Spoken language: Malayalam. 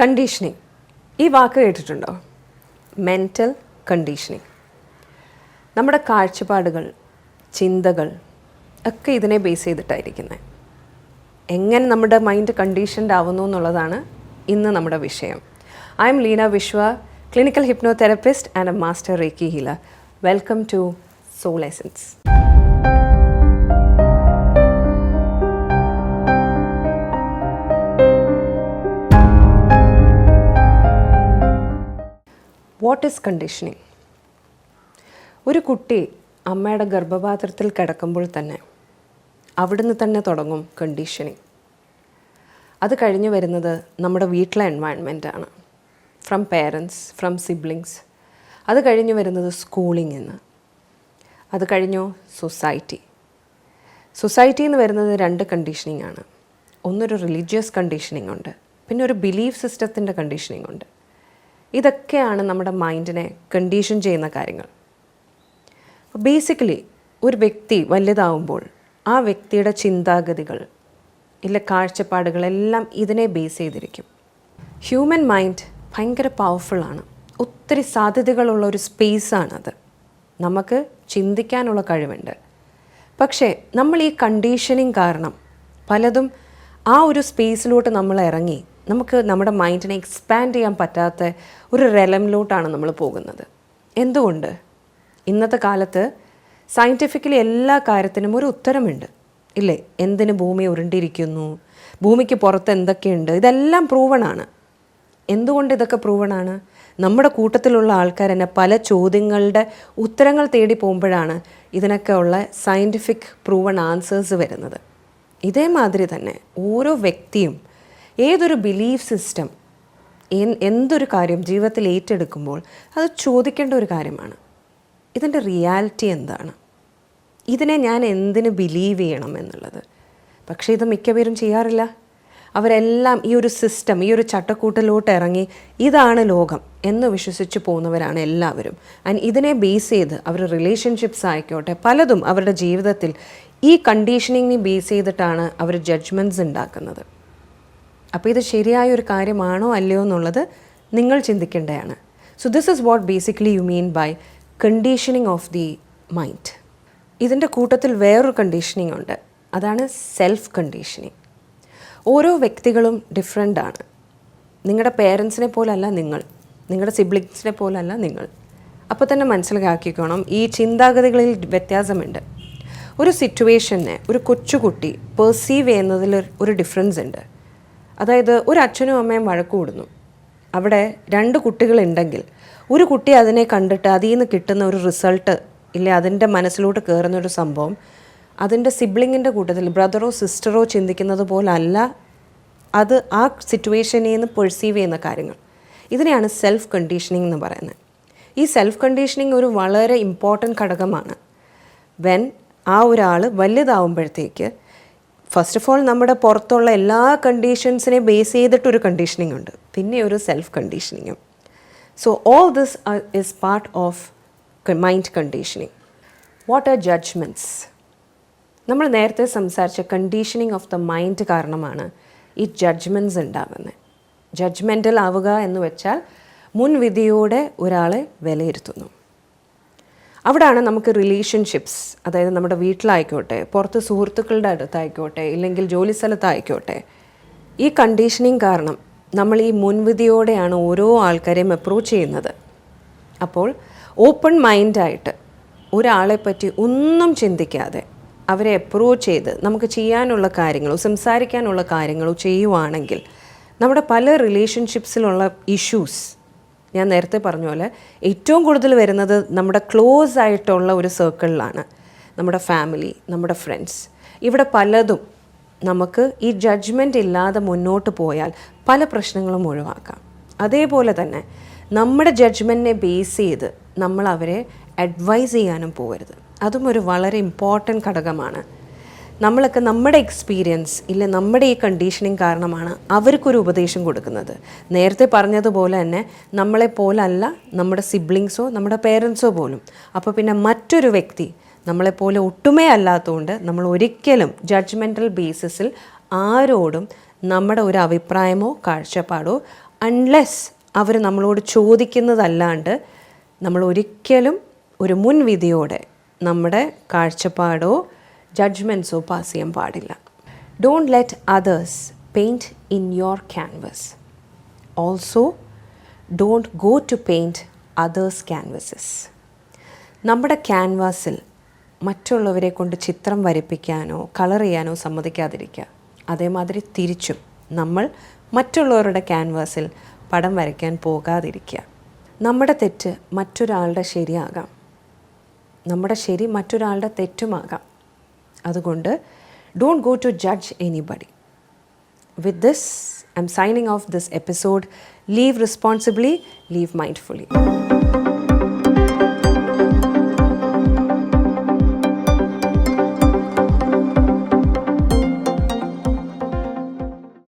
കണ്ടീഷനിങ് ഈ വാക്ക് കേട്ടിട്ടുണ്ടോ? മെന്റൽ കണ്ടീഷനിങ് നമ്മുടെ കാഴ്ചപ്പാടുകൾ ചിന്തകൾ ഒക്കെ ഇതിനെ ബേസ് ചെയ്തിട്ടായിരിക്കുന്നത് എങ്ങനെ നമ്മുടെ മൈൻഡ് കണ്ടീഷൻഡ് ആവുന്നു എന്നുള്ളതാണ് ഇന്ന് നമ്മുടെ വിഷയം. I am Leena Vishwa clinical hypnotherapist and a master reiki healer welcome to soul essence what is conditioning ഒരു കുട്ടി അമ്മയുടെ ഗർഭപാത്രത്തിൽ കിടക്കുമ്പോൾ തന്നെ അവിടുന്ന് തന്നെ തുടങ്ങും കണ്ടീഷനിങ് അത് കഴിഞ്ഞ് വരുന്നത് നമ്മുടെ വീട്ടിലെ എൻവയൺമെന്റ് ആണ്. ഫ്രം പേരൻസ് ഫ്രം സിബ്ലിങ്സ് അത് കഴിഞ്ഞു വരുന്നത് സ്കൂളിങ് നിന്ന് അത് കഴിഞ്ഞു സൊസൈറ്റി സൊസൈറ്റിയിൽ നിന്ന് വരുന്നത് രണ്ട് കണ്ടീഷനിങ് ആണ്. ഒന്നൊരു റിലീജിയസ് കണ്ടീഷനിങ് ഉണ്ട്. പിന്നെ ഒരു ബിലീഫ് സിസ്റ്റത്തിന്റെ കണ്ടീഷനിങ് ഉണ്ട്. ഇതൊക്കെയാണ് നമ്മുടെ മൈൻഡിനെ കണ്ടീഷൻ ചെയ്യുന്ന കാര്യങ്ങൾ. ബേസിക്കലി ഒരു വ്യക്തി വലുതാവുമ്പോൾ ആ വ്യക്തിയുടെ ചിന്താഗതികൾ ഇല്ല കാഴ്ചപ്പാടുകളെല്ലാം ഇതിനെ ബേസ് ചെയ്തിരിക്കും. ഹ്യൂമൻ മൈൻഡ് ഭയങ്കര പവർഫുള്ളാണ് ഒത്തിരി സാധ്യതകളുള്ള ഒരു സ്പേസാണത് നമുക്ക് ചിന്തിക്കാനുള്ള കഴിവുണ്ട്. പക്ഷേ നമ്മൾ ഈ കണ്ടീഷനിങ് കാരണം പലതും ആ ഒരു സ്പേസിലോട്ട് നമ്മൾ ഇറങ്ങി നമുക്ക് നമ്മുടെ മൈൻഡിനെ എക്സ്പാൻഡ് ചെയ്യാൻ പറ്റാത്ത ഒരു റെലമിലോട്ടാണ് നമ്മൾ പോകുന്നത്. എന്തുകൊണ്ട്? ഇന്നത്തെ കാലത്ത് സയന്റിഫിക്കലി എല്ലാ കാര്യത്തിനും ഒരു ഉത്തരമുണ്ട്. ഇല്ലേ? എന്തിന് ഭൂമി ഉരുണ്ടിരിക്കുന്നു? ഭൂമിക്ക് പുറത്ത് എന്തൊക്കെയുണ്ട്? ഇതെല്ലാം പ്രൂവണാണ് എന്തുകൊണ്ട് ഇതൊക്കെ പ്രൂവണാണ് നമ്മുടെ കൂട്ടത്തിലുള്ള ആൾക്കാർ തന്നെ പല ചോദ്യങ്ങളുടെ ഉത്തരങ്ങൾ തേടി പോകുമ്പോഴാണ് ഇതിനൊക്കെ ഉള്ള സയന്റിഫിക് പ്രൂവൺ ആൻസേഴ്സ് വരുന്നത്. ഇതേമാതിരി തന്നെ ഓരോ വ്യക്തിയും ഏതൊരു ബിലീഫ് സിസ്റ്റം എന്തൊരു കാര്യം ജീവിതത്തിൽ ഏറ്റെടുക്കുമ്പോൾ അത് ചോദിക്കേണ്ട ഒരു കാര്യമാണ്. ഇതിന്റെ റിയാലിറ്റി എന്താണ്? ഇതിനെ ഞാൻ എന്തിന് ബിലീവ് ചെയ്യണം എന്നുള്ളത്. പക്ഷേ ഇത് മിക്കപേരും ചെയ്യാറില്ല. അവരെല്ലാം ഈ ഒരു സിസ്റ്റം ഈ ഒരു ചട്ടക്കൂട്ടിലോട്ട് ഇറങ്ങി ഇതാണ് ലോകം എന്ന് വിശ്വസിച്ച് പോകുന്നവരാണ് എല്ലാവരും. ആൻഡ് ഇതിനെ ബേസ് ചെയ്ത് അവർ റിലേഷൻഷിപ്സ് ആയിക്കോട്ടെ പലതും അവരുടെ ജീവിതത്തിൽ ഈ കണ്ടീഷനിങ്ങിനെ ബേസ് ചെയ്തിട്ടാണ് അവർ ജഡ്ജ്മെന്റ്സ് ഉണ്ടാക്കുന്നത്. അപ്പോൾ ഇത് ശരിയായ ഒരു കാര്യമാണോ അല്ലയോ എന്നുള്ളത് നിങ്ങൾ ചിന്തിക്കേണ്ടതാണ്. So this is what basically you mean by conditioning of the mind ഇതിന്റെ കൂട്ടത്തിൽ വേറൊരു കണ്ടീഷനിങ് ഉണ്ട്. അതാണ് സെൽഫ് കണ്ടീഷനിങ് ഓരോ വ്യക്തികളും ഡിഫറെന്റ് ആണ്. നിങ്ങളുടെ പേരൻസിനെ പോലല്ല നിങ്ങൾ. നിങ്ങളുടെ സിബ്ലിങ്സിനെ പോലല്ല നിങ്ങൾ. അപ്പോൾ തന്നെ മനസ്സിലാക്കിക്കോണം ഈ ചിന്താഗതികളിൽ വ്യത്യാസമുണ്ട്. ഒരു സിറ്റുവേഷനെ ഒരു കൊച്ചുകുട്ടി പെർസീവ് ചെയ്യുന്നതിൽ ഒരു ഡിഫറൻസ് ഉണ്ട്. അതായത് ഒരു അച്ഛനും അമ്മയും വഴക്ക് കൂടുന്നു. അവിടെ രണ്ട് കുട്ടികളുണ്ടെങ്കിൽ ഒരു കുട്ടി അതിനെ കണ്ടിട്ട് അതിൽ നിന്ന് കിട്ടുന്ന ഒരു റിസൾട്ട് ഇല്ല അതിന്റെ മനസ്സിലോട്ട് കയറുന്ന ഒരു സംഭവം അതിന്റെ സിബ്ലിങ്ങിന്റെ കൂട്ടത്തിൽ ബ്രദറോ സിസ്റ്ററോ ചിന്തിക്കുന്നത് പോലല്ല. അത് ആ സിറ്റുവേഷനിൽ നിന്ന് പെർസീവ് ചെയ്യുന്ന കാര്യങ്ങൾ. ഇതിനെയാണ് സെൽഫ് കണ്ടീഷനിങ് എന്ന് പറയുന്നത്. ഈ സെൽഫ് കണ്ടീഷനിങ് ഒരു വളരെ ഇമ്പോർട്ടന്റ് ഘടകമാണ്. വെൻ ആ ഒരാൾ വലുതാവുമ്പോഴത്തേക്ക് ഫസ്റ്റ് ഓഫ് ഓൾ നമ്മുടെ പുറത്തുള്ള എല്ലാ കണ്ടീഷൻസിനെ ബേസ് ചെയ്തിട്ടൊരു കണ്ടീഷനിങ് ഉണ്ട്. പിന്നെ ഒരു self കണ്ടീഷനിങ്ങും so all this is part of mind conditioning what are judgements നമ്മൾ നേരത്തെ സംസാരിച്ച കണ്ടീഷനിങ് ഓഫ് ദ മൈൻഡ് കാരണമാണ് ഈ ജഡ്ജ്മെന്റ്സ് ഉണ്ടാകുന്നത്. ജഡ്ജ്മെന്റൽ ആവുക എന്ന് വെച്ചാൽ മുൻവിധിയോടെ ഒരാളെ വിലയിരുത്തുന്നു. അവിടാണ് നമുക്ക് റിലേഷൻഷിപ്സ് അതായത് നമ്മുടെ വീട്ടിലായിക്കോട്ടെ പുറത്ത് സുഹൃത്തുക്കളുടെ അടുത്തായിക്കോട്ടെ ഇല്ലെങ്കിൽ ജോലി സ്ഥലത്തായിക്കോട്ടെ ഈ കണ്ടീഷനിങ് കാരണം നമ്മൾ ഈ മുൻവിധിയോടെയാണ് ഓരോ ആൾക്കാരെയും അപ്രോച്ച് ചെയ്യുന്നത്. അപ്പോൾ ഓപ്പൺ മൈൻഡായിട്ട് ഒരാളെ പറ്റി ഒന്നും ചിന്തിക്കാതെ അവരെ അപ്രോച്ച് ചെയ്ത് നമുക്ക് ചെയ്യാനുള്ള കാര്യങ്ങളോ സംസാരിക്കാനുള്ള കാര്യങ്ങളോ ചെയ്യുവാണെങ്കിൽ നമ്മുടെ പല റിലേഷൻഷിപ്സിലുള്ള ഇഷ്യൂസ് ഞാൻ നേരത്തെ പറഞ്ഞ പോലെ ഏറ്റവും കൂടുതൽ വരുന്നത് നമ്മുടെ ക്ലോസ് ആയിട്ടുള്ള ഒരു സർക്കിളിലാണ് നമ്മുടെ ഫാമിലി നമ്മുടെ ഫ്രണ്ട്സ് ഇവിടെ പലതും നമുക്ക് ഈ ജഡ്ജ്മെന്റ് ഇല്ലാതെ മുന്നോട്ട് പോയാൽ പല പ്രശ്നങ്ങളും ഒഴിവാക്കാം. അതേപോലെ തന്നെ നമ്മുടെ ജഡ്ജ്മെന്റിനെ ബേസ് ചെയ്ത് നമ്മൾ അവരെ അഡ്വൈസ് ചെയ്യാനും പോകരുത്. അതും ഒരു വളരെ ഇമ്പോർട്ടന്റ് ഘടകമാണ്. നമ്മളൊക്കെ നമ്മുടെ എക്സ്പീരിയൻസ് ഇല്ല നമ്മുടെ ഈ കണ്ടീഷനിങ് കാരണമാണ് അവർക്കൊരു ഉപദേശം കൊടുക്കുന്നത്. നേരത്തെ പറഞ്ഞതുപോലെ തന്നെ നമ്മളെ പോലല്ല നമ്മുടെ സിബ്ലിങ്സോ നമ്മുടെ പേരൻസോ പോലും. അപ്പോൾ പിന്നെ മറ്റൊരു വ്യക്തി നമ്മളെപ്പോലെ ഒട്ടുമേ അല്ലാത്തതുകൊണ്ട് നമ്മൾ ഒരിക്കലും ജഡ്ജ്മെന്റൽ ബേസിസിൽ ആരോടും നമ്മുടെ ഒരു അഭിപ്രായമോ കാഴ്ചപ്പാടോ അൺലെസ് അവർ നമ്മളോട് ചോദിക്കുന്നതല്ലാണ്ട് നമ്മൾ ഒരിക്കലും ഒരു മുൻവിധിയോടെ നമ്മുടെ കാഴ്ചപ്പാടോ ജഡ്ജ്മെന്റ്സോ പാസ് ചെയ്യാൻ പാടില്ല don't let others paint in your canvas also don't go to paint others canvases നമ്മുടെ ക്യാൻവാസിൽ മറ്റുള്ളവരെ കൊണ്ട് ചിത്രം വരപ്പിക്കാനോ കളർ ചെയ്യാനോ സമ്മതിക്കാതിരിക്കുക. അതേമാതിരി തിരിച്ചും നമ്മൾ മറ്റുള്ളവരുടെ ക്യാൻവാസിൽ പടം വരയ്ക്കാൻ പോകാതിരിക്കുക. നമ്മുടെ തെറ്റ് മറ്റൊരാളുടെ ശരിയാകാം. നമ്മുടെ ശരി മറ്റൊരാളുടെ തെറ്റുമാകാം. അതുകൊണ്ട് don't go to judge anybody with this I am signing off this episode live responsibly live mindfully